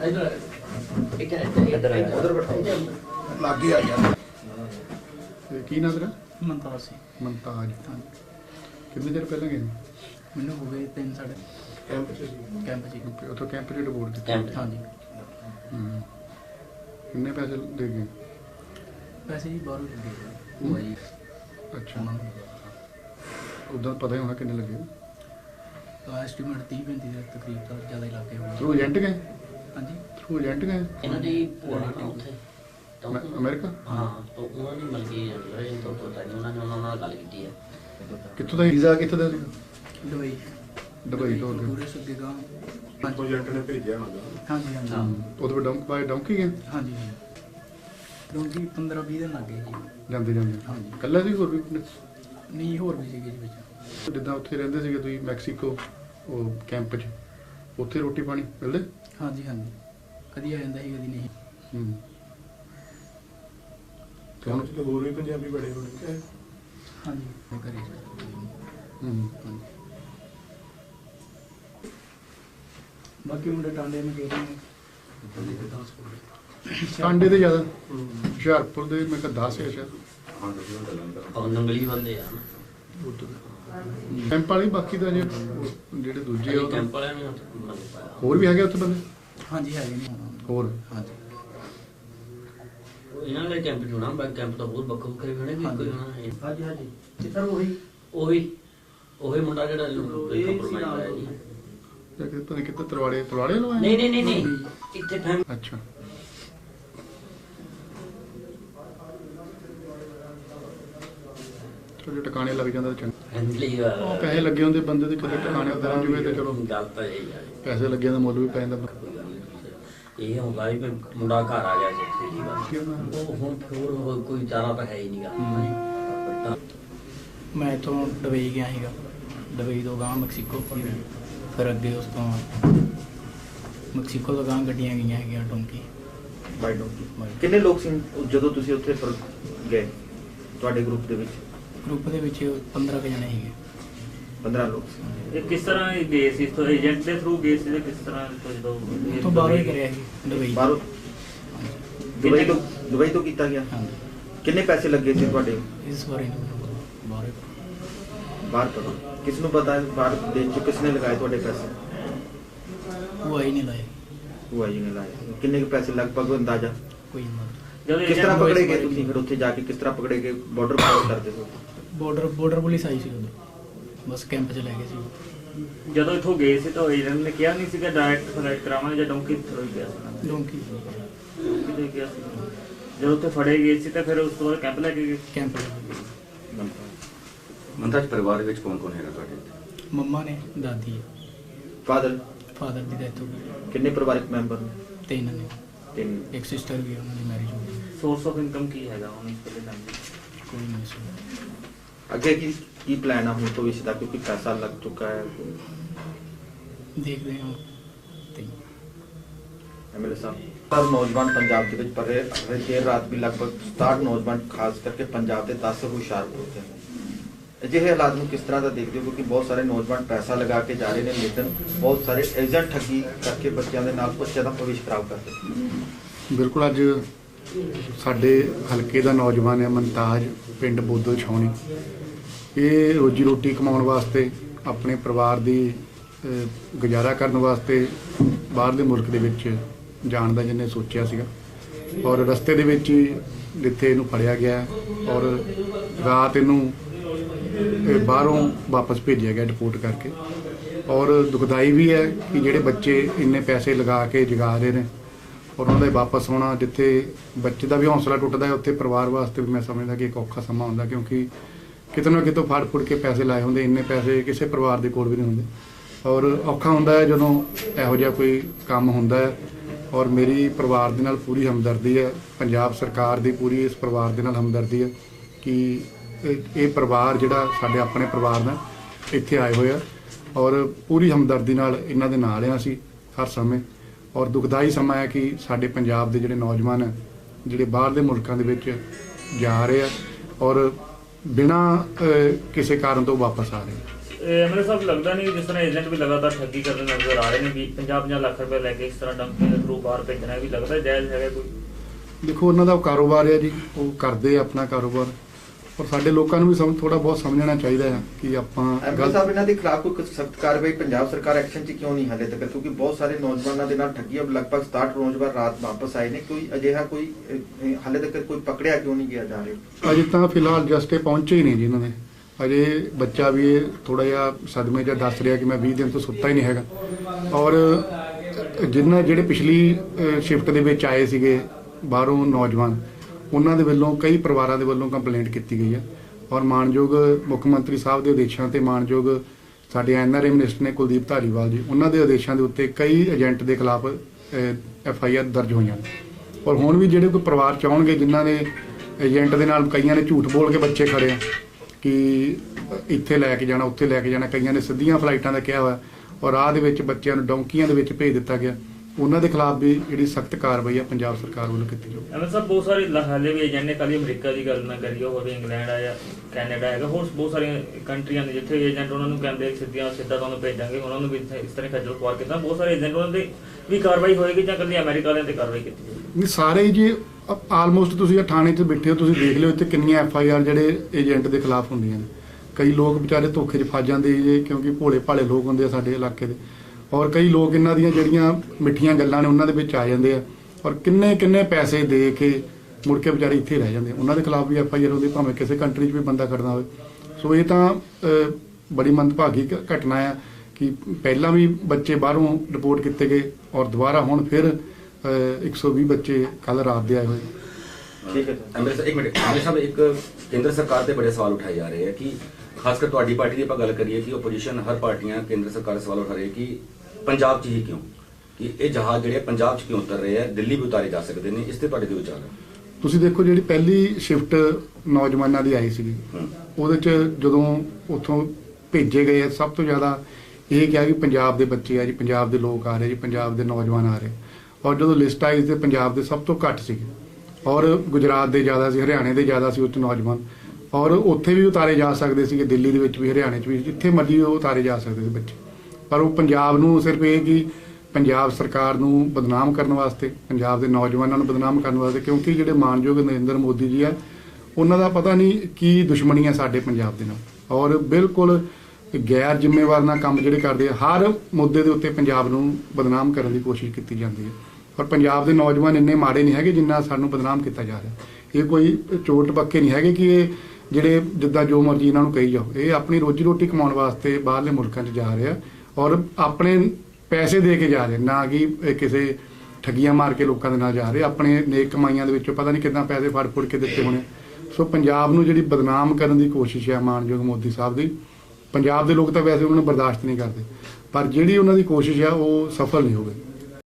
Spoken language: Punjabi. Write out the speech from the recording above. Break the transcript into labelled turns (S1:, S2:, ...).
S1: ਇਧਰ ਇੱਧਰ ਇੱਧਰ ਉਧਰ ਬੈਠੋ
S2: ਲਾਗੇ ਆ ਗਿਆ ਤੇ ਕੀ ਨਾਮ ਤੇਰਾ
S3: ਮਨਤਾਜ ਸੀ
S2: ਮਮਤਾਜ
S3: ਹਾਂਜੀ
S2: ਕਿੰਨੇ ਚਿਰ ਪਹਿਲਾਂ ਗਏ
S3: ਮੈਨੂੰ ਹੋ ਗਏ ਤਿੰਨ ਸਾਢੇ
S2: ਕੈਂਪ ਚ
S3: ਕੈਂਪ ਜੀ
S2: ਉੱਥੋਂ ਕੈਂਪ ਚ ਰਿਪੋਰਟ ਦਿੱਤੀ
S1: ਕੈਂਪ
S3: ਹਾਂਜੀ
S2: ਹੂੰ। ਕਿੰਨੇ ਪੈਸੇ ਦੇ ਗਏ
S3: ਪੈਸੇ ਜੀ ਬਾਹਰੋਂ ਲੱਗੇ ਉਹ ਜੀ
S2: ਅੱਛਾ
S3: ਉਹਨਾਂ ਨੂੰ
S2: ਉਦੋਂ ਪਤਾ ਹੀ ਹੋਣਾ ਕਿੰਨੇ ਲੱਗੇ
S3: ਤਾਂ ਐਸਟੀਮੇਟ 30 35 ਦੇ ਤਕਰੀਬ ਤਾਂ ਜ਼ਿਆਦਾ ਹੀ ਲੱਗੇ ਹੋਣਗੇ
S2: ਥਰੂ ਏਜੰਟ ਗਏ
S3: ਹਾਂਜੀ
S2: ਥਰੂ ਏਜੰਟ ਗਏ
S1: ਇਹਨਾਂ ਦੀ ਭੂਆ ਨੇ ਉੱਥੇ। ਤਾਂ
S2: ਅਮੈ- ਅਮਰੀਕਾ?
S1: ਹਾਂ ਤਾਂ ਉਹਨਾਂ ਨੇ ਮਿਲ ਕੇ ਰਹੇ ਤੋਂ ਪਤਾ ਨਹੀਂ ਉਹਨਾਂ ਨੇ ਉਹਨਾਂ ਨਾਲ ਗੱਲ ਕੀਤੀ ਹੈ।
S2: ਕਿੱਥੋਂ ਦਾ ਵੀਜ਼ਾ ਕਿੱਥੋਂ ਦਾ ਸੀ
S3: ਦੁਬਈ।
S2: ਦੁਬਈ ਤੋਂ ਅੱਗੇ।
S3: ਪੂਰੇ ਸੁੱਗੇ ਗਾਂ ਹਾਂਜੀ
S4: ਏਜੰਟ ਨੇ ਭੇਜਿਆ ਹੋਣਾ।
S3: ਹਾਂਜੀ ਹਾਂਜੀ।
S1: ਹਾਂ।
S2: ਉਹਦੇ ਪਰ ਡੌਂਕ ਬਾਏ ਡੌਂਕੀ ਗਏ
S3: ਹਾਂਜੀ ਜੀ ਕਿਉਂਕਿ 15 20 ਦਿਨ ਲੱਗੇ ਜੀ।
S2: ਜਾਂਦੇ ਜਾਂਦੇ।
S3: ਹਾਂਜੀ।
S2: ਕੱਲਾ ਸੀ ਹੋਰ ਵੀ? ਆਪਣੇ?
S3: ਨਹੀਂ ਹੋਰ ਵੀ ਸੀਗੇ ਜੀ ਵਿੱਚ।
S2: ਜਿੱਦਾਂ ਉੱਥੇ ਰਹਿੰਦੇ ਸੀਗੇ ਤੁਸੀਂ ਮੈਕਸੀਕੋ ਉਹ ਕੈਂਪ 'ਚ। ਉੱਥੇ ਰੋਟੀ ਪਾਣੀ ਮਿਲਦੇ?
S3: ਹਾਂਜੀ ਹਾਂਜੀ। ਕਦੀ ਆ ਜਾਂਦਾ ਸੀ ਕਦੀ ਨਹੀਂ।
S2: ਹੂੰ। ਤੇ
S4: ਹੁਣ ਹੋਰ ਵੀ ਪੰਜਾਬੀ ਬੜੇ ਹੋਣੇ
S3: ਹਾਂਜੀ। ਉਹ ਕਰੀ
S2: ਹੂੰ।
S3: ਹਾਂਜੀ। ਬਾਕੀ ਮੁੰਡੇ ਟਾਂਡੇ ਨੂੰ ਗਏ ਨੇ
S2: ਕਾਂਡੇ ਦੇ ਜ਼ਿਆਦਾ। ਹੁਸ਼ਿਆਰਪੁਰ ਦੇ ਮੈਂ ਕਿਹਾ 10 ਹੈ ਸ਼ਾਇਦ
S1: ਉਹ ਨੰਗਲੀ ਬੰਦੇ ਆ। ਨਾ
S2: ਕੈਂਪ ਵਾਲੇ ਬਾਕੀ ਦਾ ਜੇ ਜਿਹੜੇ ਦੂਜੇ ਆ ਉਹ ਤਾਂ-
S1: ਕੈਂਪ ਵਾਲਿਆਂ ਨੇ
S2: ਹੋਰ ਵੀ ਹੈਗੇ ਉੱਥੇ ਬੰਦੇ?
S3: ਹਾਂਜੀ ਹੈਗੇ ਨੇ।
S2: ਹੋਰ?
S3: ਹਾਂਜੀ।
S1: ਉਹ ਇਹਨਾਂ ਦੇ ਕੈਂਪ ਨਾ ਬੈਕ ਕੈਂਪ ਤਾਂ ਹੋਰ ਬੱਕੋ ਕਰੇ ਹੋਣੇ ਵੀ ਕੋਈ ਹੋਣਾ ਹੈ
S5: ਹਾਂਜੀ ਹਾਂਜੀ। ਤੇ ਸਰ ਉਹੀ?
S1: ਉਹੀ ਉਹੀ ਮੁੰਡਾ ਜਿਹੜਾ ਕੰਪਰੋਮਾਈਜ਼ ਹੋਇਆ ਜੀ।
S2: ਜਾਂ ਕਿ ਪਤਾ ਨੀ ਕਿੱਥੇ ਤਰਵਾੜੇ ਤਰਵਾੜੇ ਲਵਾਏ
S1: ਨਹੀਂ ਨਹੀਂ ਨਹੀਂ ਨਹੀਂ। ਇੱਥੇ ਫੈਮ
S2: ਅੱਛਾ। ਚਲੋ ਟਿਕਾਣੇ ਲੱਗ ਜਾਂਦਾ ਚੰਗਾ।
S1: ਫੈਮਿਲੀ
S2: ਉਹ ਪੈਸੇ ਲੱਗੇ ਹੁੰਦੇ ਬੰਦੇ ਦੇ ਕਿਤੇ ਟਿਕਾਣੇ ਉਤਰਨ ਜੂਵੇ ਤੇ ਚਲੋ
S1: ਗੱਲ ਤਾਂ ਇਹ ਹੀ ਆ
S2: ਪੈਸੇ ਲੱਗੇ ਦਾ ਮੁੱਲ ਵੀ ਪੈ ਜਾਂਦਾ।
S1: ਕੋਈ ਗੱਲ ਨਹੀਂ। ਇਹ ਹੁੰਦਾ ਵੀ ਮੁੰਡਾ ਘਰ ਆ ਗਿਆ ਸੀ ਜੀ ਬਸ। ਉਹ ਹੁਣ ਹੋਰ ਹੋਰ ਕੋਈ ਚਾਰਾ ਤਾਂ ਹੈ ਹੀ ਨਹੀਂਗਾ ਤਾਂ
S3: ਮੈਂ ਇੱਥੋਂ ਦੁਬਈ ਗਿਆ ਸੀਗਾ। ਦੁਬਈ ਤੋਂ ਗਾਂ ਮੈਕਸੀਕੋ। ਫਿਰ ਅੱਗੇ ਉਸ ਤੋਂ ਮੈਕਸੀਕੋ ਤੋਂ ਗਾਂ ਗੱਡੀਆਂ ਗਈਆਂ ਹੈਗੀਆਂ ਡੋਂਕੀ।
S5: ਬਾਈ ਡੋਂਕੀ। ਕਿੰਨੇ ਲੋਕ ਸੀ ਜਦੋਂ ਤੁਸੀਂ ਉੱਥੇ ਫਿਰ ਗਏ ਤੁਹਾਡੇ ਗਰੁੱਪ ਦੇ ਵਿੱਚ?
S3: ਗਰੁੱਪ ਦੇ ਵਿੱਚ 15 ਕੁ ਜਣੇ ਸੀਗੇ।
S5: 15 ਲੋਕ
S6: ਇਹ ਕਿਸ ਤਰ੍ਹਾਂ ਇਹ ਗਏ ਸੀ? ਤੋਂ ਏਜੰਟ ਦੇ ਥਰੂ ਗਏ ਸੀ ਤੇ ਕਿਸ ਤਰ੍ਹਾਂ ਜਦੋਂ
S3: ਉਹ ਤੋਂ ਬਾਹਰੋਂ ਹੀ ਕਰਿਆ ਸੀ ਦੁਬਈ
S5: ਬਾਹਰੋਂ? ਦੁਬਈ ਤੋਂ ਦੁਬਈ ਤੋਂ ਕੀਤਾ ਗਿਆ?
S3: ਹਾਂਜੀ।
S5: ਕਿੰਨੇ ਪੈਸੇ ਲੱਗੇ ਸੀ ਤੁਹਾਡੇ?
S3: ਇਸ ਬਾਰੇ ਬਾਹਰੋਂ।
S5: ਤੋਂ? ਕਿਸ ਨੂੰ ਪਤਾ ਹੈ? ਬਾਹਰ ਦੇਸ਼ ਚ ਕਿਸ ਨੇ ਲਗਾਏ ਤੁਹਾਡੇ ਪੈਸੇ?
S3: ਉਹ ਆਈ ਨਹੀਂ ਲਾਏ।
S5: ਉਹ ਆਈ ਨੇ ਲਾਏ। ਕਿੰਨੇ ਕੁ ਪੈਸੇ? ਲਗਭਗ ਅੰਦਾਜ਼ਾ?
S3: ਕੋਈ ਨਹੀਂ
S6: ਜਦੋਂ
S5: ਕਿਸ ਤਰ੍ਹਾਂ
S6: agent-
S5: ਪਕੜੇ ਗਏ ਤੁਸੀਂ ਫਿਰ ਉੱਥੇ ਜਾ ਕੇ? ਕਿਸ ਤਰ੍ਹਾਂ ਪਕੜੇ ਗਏ? ਬਾਰਡਰ ਪਾਰ ਕਰਦੇ ਹੋ
S3: ਬਾਰਡਰ ਬਾਰਡਰ ਪੁਲਿਸ ਆਈ ਸੀ ਉਦੋਂ। ਬਸ ਕੈਂਪ 'ਚ ਲੈ ਗਏ ਸੀ।
S6: ਜਦੋਂ ਇੱਥੋਂ ਗਏ ਸੀ ਤਾਂ ਏਜੰਟ ਨੇ ਕਿਹਾ ਨਹੀਂ ਸੀਗਾ ਡਾਇਰੈਕਟ ਫਲਾਈਟ ਕਰਾਵਾਂਗੇ ਜਾਂ ਡੋਂਕੀ ਥਰੂ ਗਿਆ ਸੀ।
S3: ਡੋਂਕੀ
S6: ਡੋਂਕੀ ਤੇ ਗਿਆ ਸੀ। ਜਦੋਂ ਉੱਥੇ ਫੜੇ ਗਏ ਸੀ ਤਾਂ ਫਿਰ ਉਸ ਤੋਂ ਬਾਅਦ ਕੈਂਪ ਲੈ ਕੇ ਗਏ
S3: ਕੈਂਪ ਲੈ ਗਏ
S7: ਮੰਤਾਜ ਪਰਿਵਾਰ ਵਿੱਚ ਕੌਣ ਕੌਣ ਹੈਗਾ ਤੁਹਾਡੇ
S3: ਮੰਮਾ ਨੇ ਦਾਦੀ ਹੈ।
S5: ਫਾਦਰ
S3: ਫਾਦਰ ਦੀ ਡੈਥ ਹੋ ਗਈ।
S5: ਕਿੰਨੇ ਪਰਿਵਾਰਕ ਮੈਂਬਰ ਨੇ?
S3: ਤਿੰਨ ਨੇ।
S5: ਤਿੰਨ।
S3: ਇੱਕ ਸਿਸਟਰ ਵੀ ਹੈ, ਉਹਨਾਂ ਦੀ ਮੈਰਿਜ ਹੋ ਗਈ।
S6: ਸੋਰਸ ਆਫ ਇਨਕਮ ਕੀ ਹੈਗਾ ਇਸ ਵੇਲੇ ਫੈਮਿਲੀ
S3: ਕੋਈ ਨਹੀਂ ਸੀ
S5: ਅੱਗੇ ਕੀ ਕੀ ਪਲਾਨ ਆ ਹੁਣ ਭਵਿੱਖ ਦਾ? ਕਿਉਂਕਿ ਪੈਸਾ ਲੱਗ ਚੁੱਕਾ ਹੈ।
S3: ਦੇਖਦੇ ਹਾਂ। ਤੇ
S5: ਐਮਐਲਏ ਸਾਹਿਬ ਹਰ ਨੌਜਵਾਨ ਪੰਜਾਬ ਦੇ ਵਿੱਚ ਪੜ੍ਹ ਰਹੇ ਦੇਰ ਰਾਤ ਵੀ ਲਗਭਗ 67 ਨੌਜਵਾਨ ਖਾਸ ਕਰਕੇ ਪੰਜਾਬ ਦੇ 10 ਹੁਸ਼ਿਆਰਪੁਰ ਦੇ ਨੇ। ਅਜਿਹੇ ਹਾਲਾਤ ਨੂੰ ਕਿਸ ਤਰ੍ਹਾਂ ਦਾ ਦੇਖਦੇ ਹੋ? ਕਿਉਂਕਿ ਬਹੁਤ ਸਾਰੇ ਨੌਜਵਾਨ ਪੈਸਾ ਲਗਾ ਕੇ ਜਾ ਰਹੇ ਨੇ ਲੇਕਿਨ ਬਹੁਤ ਸਾਰੇ ਏਜੰਟ ਠੱਗੀ ਕਰਕੇ ਬੱਚਿਆਂ ਦੇ ਨਾਲ ਬੱਚਿਆਂ ਦਾ ਭਵਿੱਖ ਖਰਾਬ ਕਰਦੇ।
S2: ਬਿਲਕੁਲ ਅੱਜ ਸਾਡੇ ਹਲਕੇ ਦਾ ਨੌਜਵਾਨ ਹੈ ਮਨਤਾਜ, ਪਿੰਡ ਬੋਦਲ ਛਾਉਣੀ। ਇਹ ਰੋਜੀ ਰੋਟੀ ਕਮਾਉਣ ਵਾਸਤੇ, ਆਪਣੇ ਪਰਿਵਾਰ ਦੀ ਗੁਜ਼ਾਰਾ ਕਰਨ ਵਾਸਤੇ ਬਾਹਰਲੇ ਮੁਲਕ ਦੇ ਵਿੱਚ ਜਾਣ ਦਾ ਜਿਹਨੇ ਸੋਚਿਆ ਸੀਗਾ। ਔਰ ਰਸਤੇ ਦੇ ਵਿੱਚ ਹੀ ਜਿੱਥੇ ਇਹਨੂੰ ਫੜਿਆ ਗਿਆ ਔਰ ਰਾਤ ਇਹਨੂੰ ਬਾਹਰੋਂ ਵਾਪਸ ਭੇਜਿਆ ਗਿਆ ਡਿਪੋਰਟ ਕਰਕੇ। ਔਰ ਦੁਖਦਾਈ ਵੀ ਹੈ ਕਿ ਜਿਹੜੇ ਬੱਚੇ ਇੰਨੇ ਪੈਸੇ ਲਗਾ ਕੇ ਜਗਾ ਰਹੇ ਨੇ ਔਰ ਉਹਨਾਂ ਦੇ ਵਾਪਸ ਆਉਣਾ, ਜਿੱਥੇ ਬੱਚੇ ਦਾ ਵੀ ਹੌਸਲਾ ਟੁੱਟਦਾ ਹੈ, ਉੱਥੇ ਪਰਿਵਾਰ ਵਾਸਤੇ ਵੀ ਮੈਂ ਸਮਝਦਾ ਕਿ ਇੱਕ ਔਖਾ ਸਮਾਂ ਹੁੰਦਾ, ਕਿਉਂਕਿ ਕਿਤੇ ਨਾ ਕਿਤੇ ਫੜ ਫੁੜ ਕੇ ਪੈਸੇ ਲਾਏ ਹੁੰਦੇ, ਇੰਨੇ ਪੈਸੇ ਕਿਸੇ ਪਰਿਵਾਰ ਦੇ ਕੋਲ ਵੀ ਨਹੀਂ ਹੁੰਦੇ। ਔਰ ਔਖਾ ਹੁੰਦਾ ਹੈ ਜਦੋਂ ਇਹੋ ਜਿਹਾ ਕੋਈ ਕੰਮ ਹੁੰਦਾ ਹੈ। ਔਰ ਮੇਰੀ ਪਰਿਵਾਰ ਦੇ ਨਾਲ ਪੂਰੀ ਹਮਦਰਦੀ ਹੈ, ਪੰਜਾਬ ਸਰਕਾਰ ਦੀ ਪੂਰੀ ਇਸ ਪਰਿਵਾਰ ਦੇ ਨਾਲ ਹਮਦਰਦੀ ਹੈ ਕਿ ਇਹ- ਪਰਿਵਾਰ ਜਿਹੜਾ ਸਾਡੇ ਆਪਣੇ ਪਰਿਵਾਰ ਦਾ ਇੱਥੇ ਆਏ ਹੋਏ ਆ। ਔਰ ਪੂਰੀ ਹਮਦਰਦੀ ਨਾਲ ਇਹਨਾਂ ਦੇ ਨਾਲ ਆ ਅਸੀਂ, ਹਰ ਸਮੇਂ। ਔਰ ਦੁਖਦਾਈ ਸਮਾਂ ਹੈ ਕਿ ਸਾਡੇ ਪੰਜਾਬ ਦੇ ਜਿਹੜੇ ਨੌਜਵਾਨ ਜਿਹੜੇ ਬਾਹਰਲੇ ਮੁਲਕਾਂ ਦੇ ਵਿੱਚ ਜਾ ਰਹੇ ਆ ਔਰ ਬਿਨਾਂ ਕਿਸੇ ਕਾਰਨ ਤੋਂ ਵਾਪਸ ਆ ਰਹੇ ਆ।
S6: ਐਮਐਲਏ ਸਾਹਿਬ ਲੱਗਦਾ ਨਹੀਂ ਜਿਸ ਤਰ੍ਹਾਂ ਏਜੰਟ ਵੀ ਲਗਾਤਾਰ ਠੱਗੀ ਕਰਦੇ ਨਜ਼ਰ ਆ ਰਹੇ ਨੇ ਵੀ 50-50 ਲੱਖ ਰੁਪਏ ਲੈ ਕੇ ਇਸ ਤਰ੍ਹਾਂ ਡੰਕੀ ਦੇ ਥਰੂ ਬਾਹਰ ਭੇਜਣਾ ਵੀ ਲੱਗਦਾ ਜਾਇਜ਼ ਹੈਗਾ ਕੋਈ?
S2: ਦੇਖੋ ਉਹਨਾਂ ਦਾ ਕਾਰੋਬਾਰ ਹੈ ਜੀ ਉਹ ਕਰਦੇ ਆਪਣਾ ਕਾਰੋਬਾਰ। ਔਰ ਸਾਡੇ ਲੋਕਾਂ ਨੂੰ ਵੀ ਸਮਝ ਥੋੜਾ ਬਹੁਤ ਸਮਝਣਾ ਚਾਹੀਦਾ ਹੈ ਕਿ ਆਪਾਂ
S5: ਐਮਪੀ ਸਾਹਿਬ ਇਹਨਾਂ ਦੇ ਖਿਲਾਫ ਕੋਈ ਸਖਤ ਕਾਰਵਾਈ ਪੰਜਾਬ ਸਰਕਾਰ ਐਕਸ਼ਨ 'ਚ ਕਿਉਂ ਨਹੀਂ ਹਾਲੇ ਤੱਕ? ਕਿਉਂਕਿ ਬਹੁਤ ਸਾਰੇ ਨੌਜਵਾਨਾਂ ਦੇ ਨਾਲ ਠੱਗੀ ਅਬ ਲਗਭਗ 67 ਨੌਜਵਾਨ ਰਾਤ ਵਾਪਸ ਆਏ ਨੇ। ਕੋਈ ਅਜਿਹਾ ਕੋਈ ਹਾਲੇ ਤੱਕ ਕੋਈ ਪਕੜਿਆ ਕਿਉਂ ਨਹੀਂ ਗਿਆ ਜਾ ਰਿਹਾ?
S2: ਅਜੇ ਤਾਂ ਫਿਲਹਾਲ ਜਸਟ ਪਹੁੰਚੇ ਹੀ ਨਹੀਂ ਜੀ ਇਹਨਾਂ ਦੇ। ਅਜੇ ਬੱਚਾ ਵੀ ਥੋੜਾ ਜਿਹਾ ਸਦਮੇ ਜਿਹਾ ਦੱਸ ਰਿਹਾ ਕਿ ਮੈਂ 20 ਦਿਨ ਤੋਂ ਸੁੱਤਾ ਹੀ ਨਹੀਂ ਹੈਗਾ। ਔਰ ਜਿੰਨਾ ਜਿਹੜੇ ਪਿਛਲੀ ਸ਼ਿਫਟ ਦੇ ਵਿੱਚ ਆਏ ਸੀਗੇ ਬਾਹਰੋਂ ਨੌਜਵਾਨ ਉਹਨਾਂ ਦੇ ਵੱਲੋਂ, ਕਈ ਪਰਿਵਾਰਾਂ ਦੇ ਵੱਲੋਂ ਕੰਪਲੇਂਟ ਕੀਤੀ ਗਈ ਹੈ। ਔਰ ਮਾਨਯੋਗ ਮੁੱਖ ਮੰਤਰੀ ਸਾਹਿਬ ਦੇ ਆਦੇਸ਼ਾਂ ਤੇ ਮਾਨਯੋਗ ਸਾਡੇ ਐਨਆਰਏ ਮਿਨਿਸਟਰ ਨੇ ਕੁਲਦੀਪ ਧਾਲੀਵਾਲ ਜੀ, ਉਹਨਾਂ ਦੇ ਆਦੇਸ਼ਾਂ ਦੇ ਉੱਤੇ ਕਈ ਏਜੰਟ ਦੇ ਖਿਲਾਫ ਐਫ ਆਈ ਆਰ ਦਰਜ ਹੋਈਆਂ ਔਰ ਹੁਣ ਵੀ ਜਿਹੜੇ ਕੋਈ ਪਰਿਵਾਰ ਚਾਹਣਗੇ ਜਿਨ੍ਹਾਂ ਨੇ ਏਜੰਟ ਦੇ ਨਾਲ ਕਈਆਂ ਨੇ ਝੂਠ ਬੋਲ ਕੇ ਬੱਚੇ ਖੜੇ ਆ, ਕਿ ਇੱਥੇ ਲੈ ਕੇ ਜਾਣਾ, ਉੱਥੇ ਲੈ ਕੇ ਜਾਣਾ, ਕਈਆਂ ਨੇ ਸਿੱਧੀਆਂ ਫਲਾਈਟਾਂ ਦਾ ਕਿਹਾ ਹੋਇਆ। ਔਰ ਰਾਹ ਦੇ ਵਿੱਚ ਬੱਚਿਆਂ ਨੂੰ ਡੌਂਕੀਆਂ ਦੇ ਵਿੱਚ ਭੇਜ ਦਿੱਤਾ ਗਿਆ। ਉਹਨਾਂ ਦੇ ਖਿਲਾਫ ਵੀ ਜਿਹੜੀ ਸਖਤ ਕਾਰਵਾਈ ਆ ਪੰਜਾਬ ਸਰਕਾਰ ਵੱਲੋਂ ਕੀਤੀ ਜਾਊ।
S6: ਐਮਐਲਏ ਸਾਹਿਬ ਬਹੁਤ ਸਾਰੇ ਲ- ਹਾਲੇ ਵੀ ਏਜੰਟ ਨੇ ਕੱਲ੍ਹ ਹੀ ਅਮਰੀਕਾ ਦੀ ਗੱਲ ਨਾ ਕਰੀ ਹੋਰ ਵੀ ਇੰਗਲੈਂਡ ਆ ਜਾਂ ਕੈਨੇਡਾ ਹੈਗਾ ਹੋਰ ਬਹੁਤ ਸਾਰੀਆਂ ਕੰਟਰੀਆਂ ਨੇ ਜਿੱਥੇ ਏਜੰਟ ਉਹਨਾਂ ਨੂੰ ਕਹਿੰਦੇ ਸਿੱਧੀਆਂ ਸਿੱਧਾ ਤੁਹਾਨੂੰ ਭੇਜਾਂਗੇ ਉਹਨਾਂ ਨੂੰ ਵੀ ਇੱਥੇ ਇਸ ਤਰ੍ਹਾਂ ਖੱਜਲ ਖੁਆਰ ਕੀਤਾ। ਬਹੁਤ ਸਾਰੇ ਏਜੰਟ ਉਹਨਾਂ ਦੇ ਵੀ ਕਾਰਵਾਈ ਹੋਏਗੀ ਜਾਂ ਕੱਲੀ ਅਮਰੀਕਾ ਵਾਲਿਆਂ ਤੇ ਕਾਰਵਾਈ ਕੀਤੀ ਜਾਏਗੀ।
S2: ਨਹੀਂ ਸਾਰੇ ਹੀ ਜੀ ਆਲਮੋਸਟ ਤੁਸੀਂ ਇਹ ਥਾਣੇ 'ਚ ਬੈਠੇ ਹੋ ਤੁਸੀਂ ਦੇਖ ਲਿਓ ਇੱਥੇ ਕਿੰਨੀਆਂ ਐਫ ਆਈ ਆਰ ਜਿਹੜੇ ਏਜੰਟ ਦੇ ਖਿਲਾਫ ਹੁੰਦੀਆਂ ਨੇ। ਕਈ ਲੋਕ ਵਿਚਾਰੇ ਧੋਖੇ 'ਚ ਫਸ ਜਾਂਦੇ ਜੀ ਕਿਉਂਕਿ ਭੋਲੇ ਭਾਲੇ ਲੋਕ ਹੁੰਦੇ ਆ ਸਾਡੇ ਇਲਾਕੇ ਦੇ। ਔਰ ਕਈ ਲੋਕ ਇਹਨਾਂ ਦੀਆਂ ਜਿਹੜੀਆਂ ਮਿੱਠੀਆਂ ਗੱਲਾਂ ਨੇ ਉਹਨਾਂ ਦੇ ਵਿੱਚ ਆ ਜਾਂਦੇ ਆ। ਔਰ ਕਿੰਨੇ ਕਿੰਨੇ ਪੈਸੇ ਦੇ ਕੇ ਮੁੜ ਕੇ ਵਿਚਾਰੇ ਇੱਥੇ ਰਹਿ ਜਾਂਦੇ ਉਹਨਾਂ ਦੇ ਖਿਲਾਫ ਵੀ ਐਫ ਆਈ ਆਰ ਹੁੰਦੀ ਭਾਵੇਂ ਕਿਸੇ ਕੰਟਰੀ 'ਚ ਵੀ ਬੰਦਾ ਖੜਨਾ ਹੋਵੇ। ਸੋ ਇਹ ਤਾਂ ਬੜੀ ਮੰਦਭਾਗੀ ਘਟਨਾ ਆ ਕਿ ਪਹਿਲਾਂ ਵੀ ਬੱਚੇ ਬਾਹਰੋਂ ਰਿਪੋਰਟ ਕੀਤੇ ਗਏ ਔਰ ਦੁਬਾਰਾ ਹੁਣ ਫਿਰ ਅਹ, 120 ਬੱਚੇ ਕੱਲ ਰਾਤ ਦੇ ਆਏ ਹੋਏ।
S5: ਠੀਕ ਹੈ ਸਰ।
S7: ਇੱਕ ਮਿੰਟ। ਐਮਐਲਏ ਸਾਹਿਬ ਇੱਕ ਕੇਂਦਰ ਸਰਕਾਰ ਤੇ ਬੜੇ ਸਵਾਲ ਉਠਾਏ ਜਾ ਰਹੇ ਹੈ ਕਿ ਖਾਸ ਕਰ ਤੁਹਾਡੀ ਪਾਰਟੀ ਦੀ ਆਪਾਂ ਗੱਲ ਕਰੀਏ ਕਿ ਆਪੋਜੀਸ਼ਨ ਹਰ ਪਾਰਟੀਆਂ ਕੇਂਦਰ ਸਰਕਾਰ ਸਵਾਲ ਉਠਾ ਰਹੀ ਕਿ ਪੰਜਾਬ 'ਚ ਹੀ ਕਿਉਂ? ਕਿ ਇਹ ਜਹਾਜ਼ ਜਿਹੜੇ ਪੰਜਾਬ 'ਚ ਕਿਉਂ ਉਤਰ ਰਹੇ ਆ? ਦਿੱਲੀ ਵੀ ਉਤਾਰੇ ਜਾ ਸਕਦੇ ਨੇ। ਇਸ ਤੇ ਤੁਹਾਡੇ ਦੇ ਵਿਚਾਰ ਹੈ
S2: ਤੁਸੀਂ ਦੇਖੋ ਜਿਹੜੀ ਪਹਿਲੀ ਸ਼ਿਫਟ ਨੌਜਵਾਨਾਂ ਦੀ ਆਈ ਸੀਗੀ। ਉਹਦੇ ਚ ਜਦੋਂ ਉੱਥੋਂ ਭੇਜੇ ਗਏ ਸਭ ਤੋਂ ਜ਼ਿਆਦਾ ਇਹ ਕਿਹਾ ਕਿ ਪੰਜਾਬ ਦੇ ਬੱਚੇ ਆ ਜੀ ਪੰਜਾਬ ਦੇ ਲੋਕ ਆ ਰਹੇ ਜੀ ਪੰਜਾਬ ਦੇ ਨੌਜਵਾਨ ਆ ਰਹੇ। ਔਰ ਜਦੋਂ ਲਿਸਟ ਆਈ ਤੇ ਪੰਜਾਬ ਦੇ ਸਭ ਤੋਂ ਘੱਟ ਸੀਗੇ। ਔਰ ਗੁਜਰਾਤ ਦੇ ਜ਼ਿਆਦਾ ਸੀ ਹਰਿਆਣੇ ਦੇ ਜ਼ਿਆਦਾ ਸੀ ਉੱਚ ਨੌਜਵਾਨ। ਔਰ ਉੱਥੇ ਵੀ ਉਤਾਰੇ ਜਾ ਸਕਦੇ ਸੀਗੇ ਦਿੱਲੀ ਦੇ ਵਿੱਚ ਵੀ ਹਰਿਆਣੇ 'ਚ ਵੀ ਜਿੱਥੇ ਮਰਜ਼ੀ ਉਹ ਉਤਾਰੇ ਜਾ ਸਕਦੇ ਸੀ ਬੱਚੇ। ਪਰ ਉਹ ਪੰਜਾਬ ਨੂੰ ਸਿਰਫ ਇਹ ਕਿ ਪੰਜਾਬ ਸਰਕਾਰ ਨੂੰ ਬਦਨਾਮ ਕਰਨ ਵਾਸਤੇ, ਪੰਜਾਬ ਦੇ ਨੌਜਵਾਨਾਂ ਨੂੰ ਬਦਨਾਮ ਕਰਨ ਵਾਸਤੇ, ਕਿਉਂਕਿ ਜਿਹੜੇ ਮਾਨਯੋਗ ਨਰਿੰਦਰ ਮੋਦੀ ਜੀ ਆ, ਉਹਨਾਂ ਦਾ ਪਤਾ ਨਹੀਂ ਕੀ ਦੁਸ਼ਮਣੀ ਹੈ ਸਾਡੇ ਪੰਜਾਬ ਦੇ ਨਾਲ। ਔਰ ਬਿਲਕੁਲ ਗੈਰ ਜ਼ਿੰਮੇਵਾਰ ਨਾਲ ਕੰਮ ਜਿਹੜੇ ਕਰਦੇ ਆ, ਹਰ ਮੁੱਦੇ ਦੇ ਉੱਤੇ ਪੰਜਾਬ ਨੂੰ ਬਦਨਾਮ ਕਰਨ ਦੀ ਕੋਸ਼ਿਸ਼ ਕੀਤੀ ਜਾਂਦੀ ਹੈ। ਔਰ ਪੰਜਾਬ ਦੇ ਨੌਜਵਾਨ ਇੰਨੇ ਮਾੜੇ ਨਹੀਂ ਹੈਗੇ ਜਿੰਨਾ ਸਾਨੂੰ ਬਦਨਾਮ ਕੀਤਾ ਜਾ ਰਿਹਾ। ਇਹ ਕੋਈ ਚੋਟ ਪੱਕੇ ਨਹੀਂ ਹੈਗੇ ਕਿ ਇਹ ਜਿਹੜੇ ਜਿੱਦਾਂ ਜੋ ਮਰਜ਼ੀ ਇਹਨਾਂ ਨੂੰ ਕਹੀ ਜਾਓ। ਇਹ ਆਪਣੀ ਰੋਜੀ ਰੋਟੀ ਕਮਾਉਣ ਵਾਸਤੇ ਬਾਹਰਲੇ ਮੁਲਕਾਂ 'ਚ ਜਾ ਰਿਹਾ ਔਰ ਆਪਣੇ ਪੈਸੇ ਦੇ ਕੇ ਜਾ ਰਹੇ, ਨਾ ਕਿ ਕਿਸੇ ਠੱਗੀਆਂ ਮਾਰ ਕੇ ਲੋਕਾਂ ਦੇ ਨਾਲ ਜਾ ਰਹੇ, ਆਪਣੇ ਨੇਕ ਕਮਾਈਆਂ ਦੇ ਵਿੱਚੋਂ ਪਤਾ ਨਹੀਂ ਕਿੰਨਾ ਪੈਸੇ ਫੜ ਫੁੜ ਕੇ ਦਿੱਤੇ ਹੋਣੇ। ਸੋ ਪੰਜਾਬ ਨੂੰ ਜਿਹੜੀ ਬਦਨਾਮ ਕਰਨ ਦੀ ਕੋਸ਼ਿਸ਼ ਹੈ ਮਾਨਯੋਗ ਮੋਦੀ ਸਾਹਿਬ ਦੀ, ਪੰਜਾਬ ਦੇ ਲੋਕ ਤਾਂ ਵੈਸੇ ਉਹਨਾਂ ਨੂੰ ਬਰਦਾਸ਼ਤ ਨਹੀਂ ਕਰਦੇ, ਪਰ ਜਿਹੜੀ ਉਹਨਾਂ ਦੀ ਕੋਸ਼ਿਸ਼ ਹੈ ਉਹ ਸਫਲ ਨਹੀਂ ਹੋਵੇ